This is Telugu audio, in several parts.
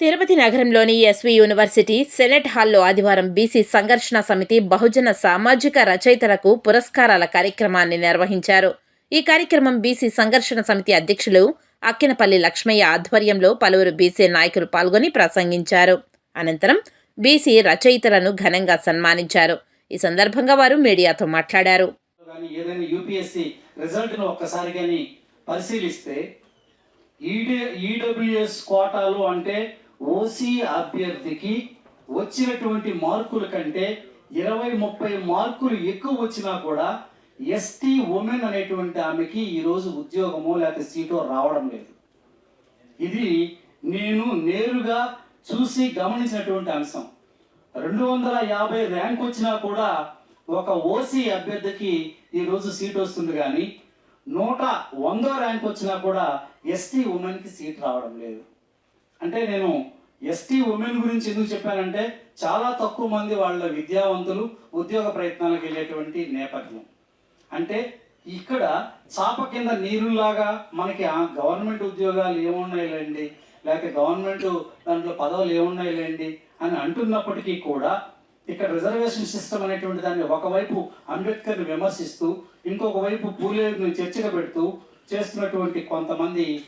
తిరుపతి నగరంలోని ఎస్వి యూనివర్సిటీ సెనెట్ హాల్లో ఆదివారం బీసీ సంఘర్షణ సమితి బహుజన సామాజిక రచయితలకు పురస్కారాల కార్యక్రమాన్ని నిర్వహించారు. ఈ కార్యక్రమం బీసీ సంఘర్షణ సమితి అధ్యక్షులు అక్కినపల్లి లక్ష్మయ్య ఆధ్వర్యంలో పలువురు బీసీ నాయకులు పాల్గొని ప్రసంగించారు. అనంతరం బీసీ రచయితలను ఘనంగా సన్మానించారు. ఈ సందర్భంగా వారు మీడియాతో మాట్లాడారు. పరిశీలిస్తే ఈడబ్ల్యూఎస్ కోటాలు అంటే ఓసీ అభ్యర్థికి వచ్చినటువంటి మార్కుల కంటే ఇరవై ముప్పై మార్కులు ఎక్కువ వచ్చినా కూడా ఎస్టీ ఉమెన్ అనేటువంటి ఆమెకి ఈరోజు ఉద్యోగమో లేకపోతే సీటో రావడం లేదు. ఇది నేను నేరుగా చూసి గమనించినటువంటి అంశం. రెండు వందల యాభై ర్యాంక్ వచ్చినా కూడా ఒక ఓసీ అభ్యర్థికి ఈరోజు సీట్ వస్తుంది కానీ నూట వందో ర్యాంక్ వచ్చినా కూడా ఎస్టీ ఉమెన్కి సీట్ రావడం లేదు. అంటే నేను ఎస్టీ ఉమెన్ గురించి ఎందుకు చెప్పానంటే చాలా తక్కువ మంది వాళ్ళ విద్యావంతులు ఉద్యోగ ప్రయత్నాలకు వెళ్ళేటువంటి నేపథ్యం. అంటే ఇక్కడ చాప కింద నీరులాగా మనకి ఆ గవర్నమెంట్ ఉద్యోగాలు ఏమున్నాయిలేండి? లేకపోతే గవర్నమెంట్ దాంట్లో పదవులు ఏమున్నాయిలేండి? అని అంటున్నప్పటికీ కూడా ఇక్కడ రిజర్వేషన్ సిస్టమ్ అనేటువంటి దాన్ని ఒకవైపు అంబేద్కర్ని విమర్శిస్తూ ఇంకొక వైపు పూలేని చర్చగా పెడుతూ చేస్తున్నటువంటి కొంతమంది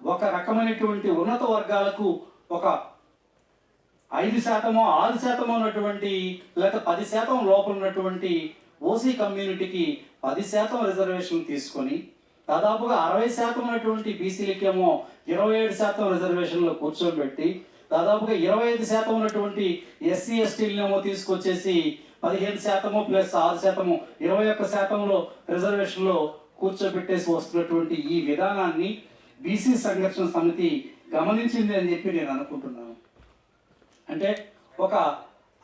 ఒక రకమైనటువంటి ఉన్నత వర్గాలకు ఒక ఐదు శాతమో ఆరు శాతమో ఉన్నటువంటి లేక పది శాతం లోపల ఉన్నటువంటి ఓసీ కమ్యూనిటీకి పది శాతం రిజర్వేషన్ తీసుకొని దాదాపుగా అరవై శాతం ఉన్నటువంటి బీసీలకేమో ఇరవై ఏడు శాతం రిజర్వేషన్లో కూర్చోబెట్టి దాదాపుగా ఇరవై ఐదు శాతం ఉన్నటువంటి ఎస్సీ ఎస్టీలనేమో తీసుకొచ్చేసి పదిహేను శాతము ప్లస్ ఆరు శాతము ఇరవై ఒక్క శాతంలో రిజర్వేషన్లో కూర్చోబెట్టేసి వస్తున్నటువంటి ఈ విధానాన్ని బీసీ సంఘర్షణ సమితి గమనించింది అని చెప్పి నేను అనుకుంటున్నాను. అంటే ఒక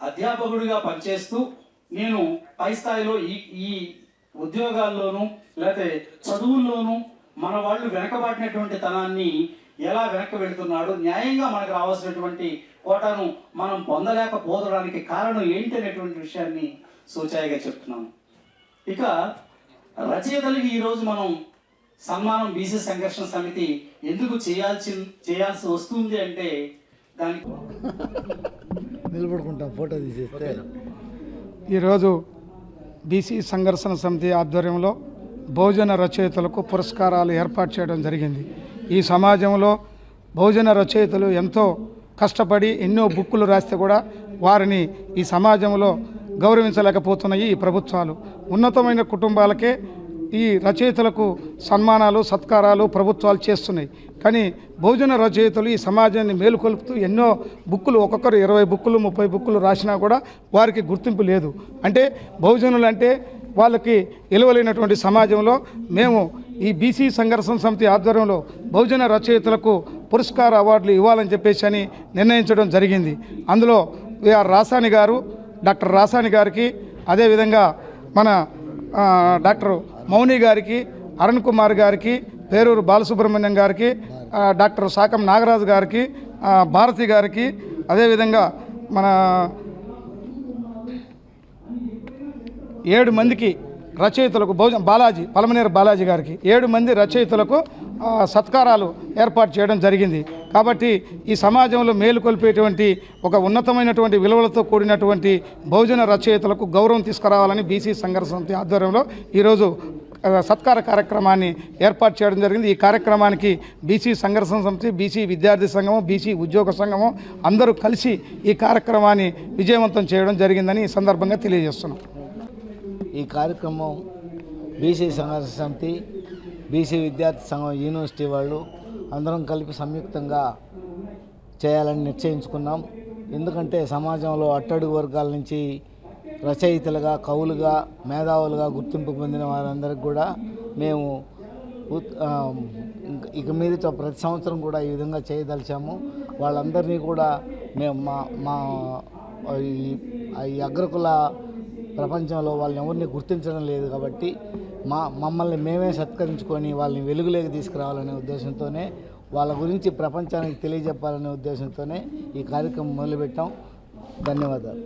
అధ్యాపకుడిగా పనిచేస్తూ నేను పై స్థాయిలో ఈ ఈ ఉద్యోగాల్లోనూ లేకపోతే చదువుల్లోనూ మన వాళ్ళు వెనకబడినటువంటి తనాన్ని ఎలా వెనక్కి వెళుతున్నాడు న్యాయంగా మనకు రావాల్సినటువంటి కోటాను మనం పొందలేకపోవడానికి కారణం ఏంటి అనేటువంటి విషయాన్ని సూచాయిగా చెప్తున్నాను. ఇక రచయితలకి ఈరోజు మనం సన్మానం బీసీ సంఘర్షణ సమితి ఎందుకు చేయాల్సి చేయాల్సి వస్తుంది అంటే దానికి నిలబడుకుంటాం ఫోటో తీసేస్తే. ఈరోజు బీసీ సంఘర్షణ సమితి ఆధ్వర్యంలో బహుజన రచయితలకు పురస్కారాలు ఏర్పాటు చేయడం జరిగింది. ఈ సమాజంలో బహుజన రచయితలు ఎంతో కష్టపడి ఎన్నో బుక్కులు రాస్తే కూడా వారిని ఈ సమాజంలో గౌరవించలేకపోతున్నాయి ఈ ప్రభుత్వాలు. ఉన్నతమైన కుటుంబాలకే ఈ రచయితలకు సన్మానాలు సత్కారాలు ప్రభుత్వాలు చేస్తున్నాయి. కానీ బహుజన రచయితలు ఈ సమాజాన్ని మేలుకొల్పుతూ ఎన్నో బుక్కులు ఒక్కొక్కరు ఇరవై బుక్కులు ముప్పై బుక్కులు రాసినా కూడా వారికి గుర్తింపు లేదు. అంటే బహుజనులు అంటే వాళ్ళకి విలువలైనటువంటి సమాజంలో మేము ఈ బీసీ సంఘర్షణ సమితి ఆధ్వర్యంలో బహుజన రచయితలకు పురస్కార అవార్డులు ఇవ్వాలని చెప్పేసి అని నిర్ణయించడం జరిగింది. అందులో విఆర్ రాసాని గారు డాక్టర్ రాసాని గారికి అదేవిధంగా మన డాక్టర్ మౌని గారికి అరుణ్ కుమార్ గారికి పేరూరు బాలసుబ్రహ్మణ్యం గారికి డాక్టర్ శాకం నాగరాజు గారికి భారతి గారికి అదేవిధంగా మన ఏడు మందికి రచయితలకు భోజన బాలాజీ పలమనేరు బాలాజీ గారికి ఏడు మంది రచయితలకు సత్కారాలు ఏర్పాటు చేయడం జరిగింది. కాబట్టి ఈ సమాజంలో మేలుకొల్పేటువంటి ఒక ఉన్నతమైనటువంటి విలువలతో కూడినటువంటి బహుజన రచయితలకు గౌరవం తీసుకురావాలని బీసీ సంఘర్ష సమితి ఆధ్వర్యంలో ఈరోజు సత్కార కార్యక్రమాన్ని ఏర్పాటు చేయడం జరిగింది. ఈ కార్యక్రమానికి బీసీ సంఘర్షణ సమితి బీసీ విద్యార్థి సంఘము బీసీ ఉద్యోగ సంఘము అందరూ కలిసి ఈ కార్యక్రమాన్ని విజయవంతం చేయడం జరిగిందని ఈ సందర్భంగా తెలియజేస్తున్నాం. ఈ కార్యక్రమం బీసీ సంఘర్షణ సమితి బీసీ విద్యార్థి సంఘం యూనివర్సిటీ వాళ్ళు అందరం కలిపి సంయుక్తంగా చేయాలని నిశ్చయించుకున్నాం. ఎందుకంటే సమాజంలో అట్టడుగు వర్గాల నుంచి రచయితలుగా కవులుగా మేధావులుగా గుర్తింపు పొందిన వారందరికి కూడా మేము ఇక మీదట ప్రతి సంవత్సరం కూడా ఈ విధంగా చేయదలిచాము. వాళ్ళందరినీ కూడా మేము మా మా ఈ అగ్రకుల ప్రపంచంలో వాళ్ళని ఎవరిని గుర్తించడం లేదు కాబట్టి మా మమ్మల్ని మేమే సత్కరించుకొని వాళ్ళని వెలుగులోకి తీసుకురావాలనే ఉద్దేశంతోనే వాళ్ళ గురించి ప్రపంచానికి తెలియజెప్పాలనే ఉద్దేశంతోనే ఈ కార్యక్రమం మొదలుపెట్టాం. ధన్యవాదాలు.